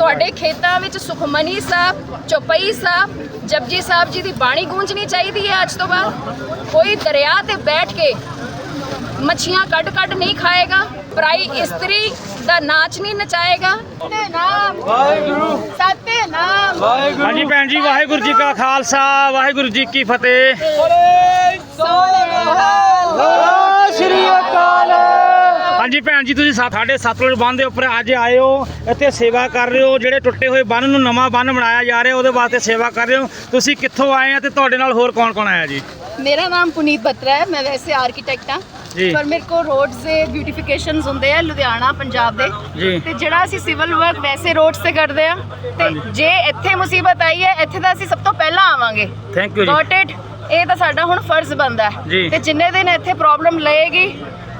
ਤੁਹਾਡੇ ਖੇਤਾਂ ਵਿੱਚ ਸੁਖਮਨੀ ਸਾਹਿਬ ਚੌਪਈ ਸਾਹਿਬ ਜਪਜੀ ਸਾਹਿਬ ਜੀ ਦੀ ਬਾਣੀ ਗੂੰਜਣੀ ਚਾਹੀਦੀ ਹੈ ਅੱਜ ਤੋਂ ਬਾਅਦ? ਕੋਈ ਦਰਿਆ ਤੇ ਬੈਠ ਕੇ ਮੱਛੀਆਂ ਕੱਢ ਕੱਢ ਨਹੀਂ ਖਾਏਗਾ ਪਰਾਈ ਇਸਤਰੀ ਦਾ ਨਾਚ ਨਹੀਂ ਨਚਾਏਗਾ? ਨਾਮ ਵਾਹਿਗੁਰੂ। ਸਤਿ ਨਾਮ ਵਾਹਿਗੁਰੂ। ਹਾਂਜੀ ਭੈਣ ਜੀ ਵਾਹਿਗੁਰੂ ਜੀ ਕਾ ਖਾਲਸਾ ਵਾਹਿਗੁਰੂ ਜੀ ਕੀ ਫਤਿਹ। ਸਤਿ ਸ਼੍ਰੀ ਅਕਾਲ। ਹਾਂਜੀ ਭੈਣ ਜੀ ਤੁਸੀਂ ਸਾਡੇ ਸਤਲੁਜ ਬੰਨ ਦੇ ਉੱਪਰ ਅੱਜ ਆਏ ਹੋ ਇੱਥੇ ਸੇਵਾ ਕਰ ਰਹੇ ਹੋ ਜਿਹੜੇ ਟੁੱਟੇ ਹੋਏ ਬੰਨ ਨੂੰ ਨਵਾਂ ਬੰਨ ਬਣਾਇਆ ਜਾ ਰਿਹਾ ਉਹਦੇ ਵਾਸਤੇ ਸੇਵਾ ਕਰ ਰਹੇ ਹੋ। ਤੁਸੀਂ ਕਿੱਥੋਂ ਆਏ ਆ ਤੇ ਤੁਹਾਡੇ ਨਾਲ ਹੋਰ ਕੌਣ ਕੌਣ ਆਇਆ ਜੀ? ਮੇਰਾ ਨਾਮ ਪੁਨੀਤ ਬੱਤਰਾ ਹੈ ਮੈਂ ਵੈਸੇ ਆਰਕੀਟੈਕਟ ਹਾਂ। ਪਰ ਮੇਰੇ ਕੋਲ ਰੋਡਸ ਦੇ ਬਿਊਟੀਫਿਕੇਸ਼ਨਸ ਹੁੰਦੇ ਆ ਲੁਧਿਆਣਾ ਪੰਜਾਬ ਦੇ। ਤੇ ਜਿਹੜਾ ਅਸੀਂ ਸਿਵਲ ਵਰਕ ਵੈਸੇ ਰੋਡਸ ਤੇ ਕਰਦੇ ਆ ਤੇ ਜੇ ਇੱਥੇ ਮੁਸੀਬਤ ਆਈ ਹੈ ਇੱਥੇ ਤਾਂ ਅਸੀਂ ਸਭ ਤੋਂ ਪਹਿਲਾਂ ਆਵਾਂਗੇ। Thank you ji. Got it ਇਹ ਤਾਂ ਸਾਡਾ ਹੁਣ ਫਰਜ਼ ਬਣਦਾ। ਹੈ। ਤੇ ਜਿੰਨੇ ਦਿਨ ਇੱਥੇ ਪ੍ਰੋਬਲਮ ਲਏਗੀ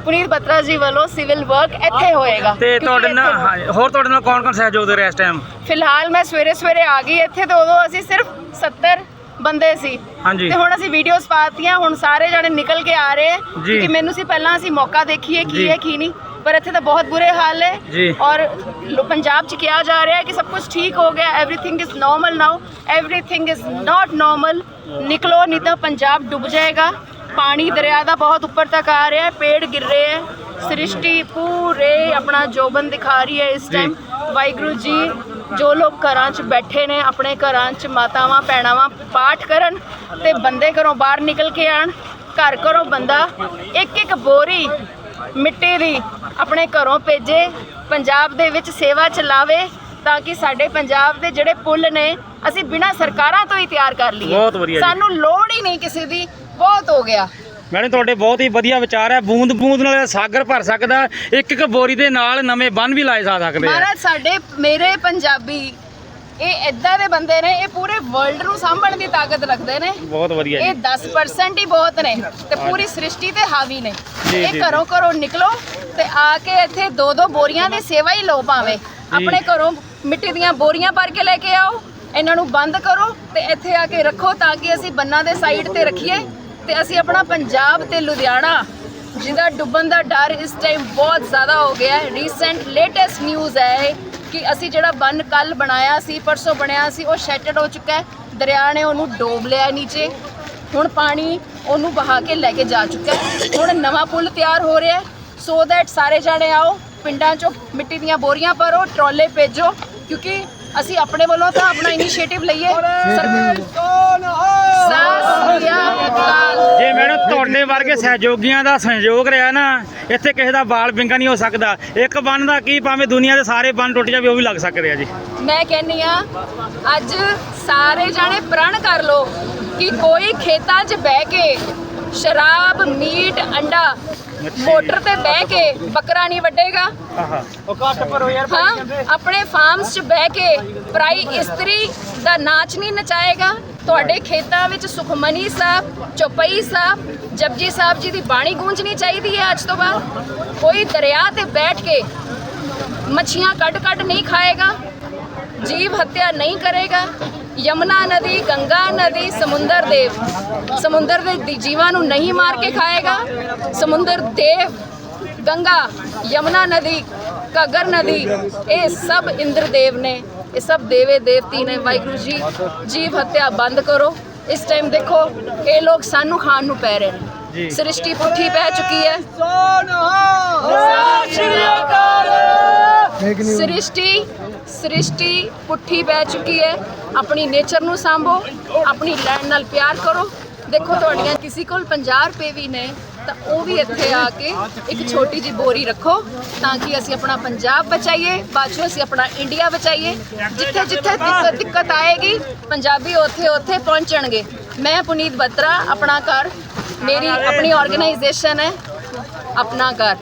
ਪੁਨੀਤ ਬੱਤਰਾ ਜੀ ਵੱਲੋਂ ਸਿਵਲ ਵਰਕ ਇੱਥੇ ਹੋਏਗਾ ਤੇ ਕਿਉਂਕਿ ਤੁਹਾਡੇ ਨਾਲ ਇੱਥੇ- ਹਾਂ, ਹੋਰ ਤੁਹਾਡੇ ਨਾਲ ਕੌਣ ਕੌਣ ਸਹਿਯੋਗ ਦੇ ਰਿਹਾ ਇਸ ਟਾਈਮ ਫਿਲਹਾਲ ਮੈਂ ਸਵੇਰੇ ਸਵੇਰੇ ਆ ਗਈ ਇੱਥੇ ਤੇ ਉਦੋਂ ਅਸੀਂ ਸਿਰਫ 70 ਬੰਦੇ ਸੀ ਹਾਂਜੀ। ਤੇ ਹੁਣ ਅਸੀਂ ਵੀਡੀਓਜ਼ ਪਾਤੀਆਂ ਹੁਣ ਸਾਰੇ ਜਣੇ ਨਿਕਲ ਕੇ ਆ ਰਹੇ ਹੈ ਜੀ। ਕਿਉਂਕਿ ਮੈਨੂੰ ਸੀ ਪਹਿਲਾਂ ਅਸੀਂ ਮੌਕਾ ਦੇਖੀਏ ਜੀ। ਕੀ ਹੈ ਕੀ ਨਹੀਂ ਪਰ ਇੱਥੇ ਤਾਂ ਬਹੁਤ ਬੁਰੇ ਹਾਲ ਹੈ ਜੀ। ਔਰ ਲੋ- ਪੰਜਾਬ 'ਚ ਕਿਹਾ ਜਾ ਰਿਹਾ ਹੈ ਕਿ ਸਭ ਕੁਝ ਠੀਕ ਹੋ ਗਿਆ everything is normal now everything is not normal ਨਿਕਲੋ ਨਹੀਂ ਤਾਂ ਪੰਜਾਬ ਡੁੱਬ ਜਾਏਗਾ ਪਾਣੀ ਦਰਿਆ ਦਾ ਬਹੁਤ ਉੱਪਰ ਤੱਕ ਆ ਰਿਹਾ ਹੈ ਪੇੜ ਗਿਰ ਰਹੇ ਹੈ ਸ੍ਰਿਸ਼ਟੀ ਪੂਰੇ ਆਪਣਾ ਜੋਬਨ ਦਿਖਾ ਰਹੀ ਹੈ ਇਸ। ਟਾਈਮ ਵਾਹਿਗੁਰੂ ਜੀ ਜੋ ਲੋਕ ਘਰਾਂ 'ਚ ਬੈਠੇ ਨੇ ਆਪਣੇ ਘਰਾਂ 'ਚ ਮਾਤਾਵਾਂ ਭੈਣਾਵਾਂ ਪਾਠ ਕਰਨ ਤੇ ਬੰਦੇ ਘਰੋਂ ਬਾਹਰ ਨਿਕਲ ਕੇ ਆਣ ਘਰ ਘਰੋਂ ਬੰਦਾ ਇੱਕ ਇੱਕ ਬੋਰੀ ਮਿੱਟੀ ਦੀ ਆਪਣੇ ਘਰੋਂ ਭੇਜੇ ਪੰਜਾਬ ਦੇ ਵਿੱਚ ਸੇਵਾ ਚਲਾਵੇ ਤਾਂ ਕਿ ਸਾਡੇ ਪੰਜਾਬ ਦੇ ਜਿਹੜੇ ਪੁੱਲ ਨੇ ਅਸੀਂ ਬਿਨਾਂ ਸਰਕਾਰਾਂ ਤੋਂ ਹੀ ਤਿਆਰ ਕਰ ਲਈਏ। ਬਹੁਤ ਵਧੀਆ ਜੀ। ਸਾਨੂੰ ਲੋੜ ਹੀ ਨਹੀਂ ਕਿਸੇ ਦੀ। ਬਹੁਤ ਹੋ ਗਿਆ। ਮੈਡਮ ਤੁਹਾਡੇ ਬਹੁਤ ਹੀ ਵਧੀਆ ਵਿਚਾਰ ਹੈ। ਬੂੰਦ ਬੂੰਦ ਨਾਲ ਸਾਗਰ ਭਰ ਸਕਦਾ। ਇੱਕ ਇੱਕ ਬੋਰੀ ਦੇ ਨਾਲ ਨਵੇਂ ਬੰਨ ਵੀ ਲਾਏ ਜਾ ਸਕਦੇ ਆ। ਮਹਾਰਾਜ ਸਾਡੇ ਮੇਰੇ ਪੰਜਾਬੀ ਇਹ ਏਦਾਂ ਦੇ ਬੰਦੇ ਨੇ ਇਹ ਪੂਰੇ ਵਰਲਡ ਨੂੰ ਸਾਂਭਣ ਦੀ ਤਾਕਤ ਰੱਖਦੇ ਨੇ। ਬਹੁਤ ਵਧੀਆ ਇਹ ਜੀ 10% ਹੀ ਬਹੁਤ ਨੇ ਤੇ ਪੂਰੀ ਸ੍ਰਿਸ਼ਟੀ ਤੇ ਹਾਵੀ ਨੇ। ਜੀ, ਇਹ ਜੀ, ਘਰੋਂ ਘਰੋਂ ਨਿਕਲੋ ਤੇ ਆ ਕੇ ਇੱਥੇ ਦੋ ਦੋ ਬੋਰੀਆਂ ਦੀ ਸੇਵਾ ਹੀ ਲਓ ਭਾਵੇਂ। ਆਪਣੇ ਘਰੋਂ ਮਿੱਟੀ ਦੀਆਂ ਬੋਰੀਆਂ ਭਰ ਕੇ ਲੈ ਕੇ ਆਓ, ਇਹਨਾਂ ਨੂੰ ਬੰਦ ਕਰੋ ਤੇ ਇੱਥੇ ਆ ਕੇ ਰੱਖੋ ਤਾਂ ਕਿ ਅਸੀਂ ਬੰਨਾਂ ਦੇ ਸਾਈਡ ਤੇ ਰੱਖੀਏ ਤੇ ਅਸੀਂ ਆਪਣਾ ਪੰਜਾਬ ਤੇ ਲੁਧਿਆਣਾ, ਜਿਹਦਾ ਡੁੱਬਣ ਦਾ ਡਰ ਇਸ ਟਾਈਮ ਬਹੁਤ ਜ਼ਿਆਦਾ ਹੋ ਗਿਆ ਹੈ। ਰੀਸੈਂਟ ਲੇਟੈਸਟ ਨਿਊਜ਼ ਹੈ ਇਹ ਕਿ ਅਸੀਂ ਜਿਹੜਾ ਬੰਨ ਕੱਲ ਬਣਾਇਆ ਸੀ, ਪਰਸੋਂ ਬਣਿਆ ਸੀ, ਉਹ ਸ਼ੈਟਡ ਹੋ ਚੁੱਕਾ ਹੈ। ਦਰਿਆ ਨੇ ਉਹਨੂੰ ਡੋਬ ਲਿਆ ਨੀਚੇ। ਹੁਣ ਪਾਣੀ ਉਹਨੂੰ ਬਹਾ ਕੇ ਲੈ ਕੇ ਜਾ ਚੁੱਕਾ ਹੈ। ਹੁਣ ਨਵਾਂ ਪੁਲ ਤਿਆਰ ਹੋ ਰਿਹਾ ਹੈ। ਸੋ ਦੈਟ ਸਾਰੇ ਜਾਣੇ ਆਓ ਪਿੰਡਾਂ 'ਚੋਂ ਮਿੱਟੀ ਦੀਆਂ ਬੋਰੀਆਂ ਭਰੋ ਟਰਾਲੇ ਭੇਜੋ ਕਿਉਂਕਿ ਅਸੀਂ ਆਪਣੇ ਵੱਲੋਂ ਤਾਂ ਆਪਣਾ ਇਨੀਸ਼ੀਏਟਿਵ ਲਈਏ। ਜੇ ਮੈਡਮ ਤੁਹਾਡੇ ਵਰਗੇ ਸਹਿਯੋਗੀਆਂ ਦਾ ਸਹਿਯੋਗ ਰਿਹਾ ਨਾ ਇੱਥੇ ਕਿਸੇ ਦਾ ਬਾਲ ਵਿੰਗਾ ਨਹੀਂ ਹੋ ਸਕਦਾ। ਇੱਕ ਬੰਨ ਦਾ ਕੀ ਭਾਵੇਂ ਦੁਨੀਆ ਦੇ ਸਾਰੇ ਬੰਨ ਟੁੱਟ ਜਾਵੇ ਉਹ ਵੀ ਲੱਗ ਸਕਦੇ ਆ ਜੀ। ਮੈਂ ਕਹਿੰਨੀ ਆ ਅੱਜ ਸਾਰੇ ਜਾਣੇ ਪ੍ਰਣ ਕਰ ਲੋ ਕਿ ਕੋਈ ਖੇਤਾਂ 'ਚ ਬਹਿ ਕੇ ਸ਼ਰਾਬ ਮੀਟ ਅੰਡਾ ਮੋਟਰ ਤੇ ਬਹਿ ਕੇ ਬੱਕਰਾ ਨਹੀਂ ਵੱਢੇਗਾ ਆਹਾ। ਉਹ ਘੱਟ ਭਰੋ ਯਾਰ ਹਾਂ ਆਪਣੇ ਫਾਰਮਸ 'ਚ ਬਹਿ ਕੇ ਪਰਾਈ ਇਸਤਰੀ ਦਾ ਨਾਚ ਨਹੀਂ ਨਚਾਏਗਾ। ਤੁਹਾਡੇ ਖੇਤਾਂ ਵਿੱਚ ਸੁਖਮਨੀ ਸਾਹਿਬ ਚੌਪਈ ਸਾਹਿਬ ਜਪਜੀ ਸਾਹਿਬ ਜੀ ਦੀ ਬਾਣੀ ਗੂੰਜਣੀ ਚਾਹੀਦੀ ਹੈ ਅੱਜ ਤੋਂ ਬਾਅਦ। ਕੋਈ ਦਰਿਆ ਤੇ ਬੈਠ ਕੇ ਮੱਛੀਆਂ ਕੱਢ ਕੱਢ ਨਹੀਂ ਖਾਏਗਾ ਜੀਵ ਹੱਤਿਆ ਨਹੀਂ ਕਰੇਗਾ। ਯਮਨਾ ਨਦੀ ਗੰਗਾ ਨਦੀ ਸਮੁੰਦਰ ਦੇਵ ਸਮੁੰਦਰ ਦੇ ਜੀਵਾਂ ਨੂੰ ਨਹੀਂ ਮਾਰ ਕੇ ਖਾਏਗਾ। ਸਮੁੰਦਰ ਦੇਵ ਗੰਗਾ ਯਮਨਾ ਨਦੀ ਘੱਗਰ ਨਦੀ ਇਹ ਸਭ ਇੰਦਰ ਦੇਵ ਨੇ। ਇਹ ਸਭ ਦੇਵੇ ਦੇਵਤੀ ਨੇ। ਵਾਹਿਗੁਰੂ ਜੀ ਜੀਵ ਹੱਤਿਆ ਬੰਦ ਕਰੋ। ਇਸ ਟਾਈਮ ਦੇਖੋ ਇਹ ਲੋਕ ਸਾਨੂੰ ਖਾਣ ਨੂੰ ਪੈ ਰਹੇ ਨੇ। ਸ੍ਰਿਸ਼ਟੀ ਪੁੱਠੀ ਪੈ ਚੁੱਕੀ ਹੈ। ਸ੍ਰਿਸ਼ਟੀ ਸ੍ਰਿਸ਼ਟੀ ਪੁੱਠੀ ਪੈ ਚੁੱਕੀ ਹੈ। ਆਪਣੀ ਨੇਚਰ ਨੂੰ ਸੰਭੋ ਆਪਣੀ ਲੈਂਡ ਨਾਲ ਪਿਆਰ ਕਰੋ। ਦੇਖੋ ਤੁਹਾਡੀਆਂ ਕਿਸੇ ਕੋਲ 50 ਰੁਪਏ ਵੀ ਨੇ ਤਾਂ ਉਹ ਵੀ ਇੱਥੇ ਆ ਕੇ ਇੱਕ ਛੋਟੀ ਜੀ ਬੋਰੀ ਰੱਖੋ ਤਾਂ ਕਿ ਅਸੀਂ ਆਪਣਾ ਪੰਜਾਬ ਬਚਾਈਏ ਬਾਅਦ ਅਸੀਂ ਆਪਣਾ ਇੰਡੀਆ ਬਚਾਈਏ। ਜਿੱਥੇ ਜਿੱਥੇ ਦਿੱਕਤ ਦਿੱਕਤ ਆਏਗੀ ਪੰਜਾਬੀ ਉੱਥੇ ਉੱਥੇ ਪਹੁੰਚਣਗੇ। ਮੈਂ ਪੁਨੀਤ ਬੱਤਰਾ ਆਪਣਾ ਘਰ। ਮੇਰੀ ਆਪਣੀ ਆਰਗੇਨਾਈਜੇਸ਼ਨ ਹੈ ਆਪਣਾ ਘਰ।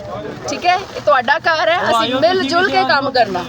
ਠੀਕ ਹੈ? ਇਹ ਤੁਹਾਡਾ ਘਰ ਹੈ ਅਸੀਂ ਮਿਲ ਜੁਲ ਕੇ ਕੰਮ ਕਰਨਾ।